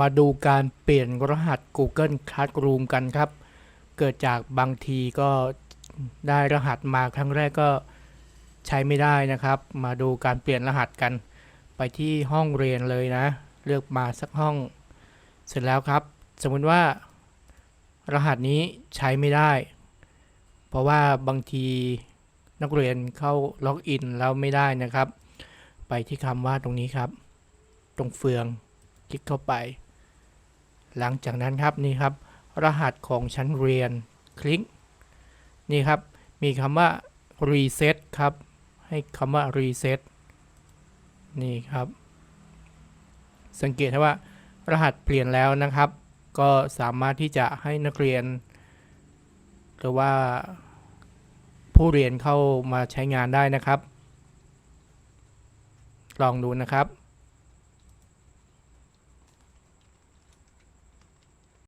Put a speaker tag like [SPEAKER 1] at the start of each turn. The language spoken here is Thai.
[SPEAKER 1] มาดูการเปลี่ยนรหัส Google Classroom กันครับ เกิดจากบางทีก็ได้รหัสมาครั้งแรกก็ใช้ไม่ได้นะครับ มาดูการเปลี่ยนรหัสกัน ไปที่ห้องเรียนเลยนะ เลือกมาสักห้อง เสร็จแล้วครับ สมมุติว่า รหัสนี้ใช้ไม่ได้ เพราะว่าบางทีนักเรียนเข้าล็อกอินแล้วไม่ได้นะครับ ไปที่คำว่าตรงนี้ครับ ตรงเฟือง คลิกเข้าไป หลังจากนั้นครับนี่ครับ รหัสของชั้นเรียนคลิก นี่ครับ มีคำว่า reset ครับ ให้คำว่า reset นี่ครับ สังเกตว่ารหัสเปลี่ยนแล้วนะครับ ก็สามารถที่จะให้นักเรียน หรือว่าผู้เรียนเข้ามาใช้งานได้นะครับ ลองดูนะครับ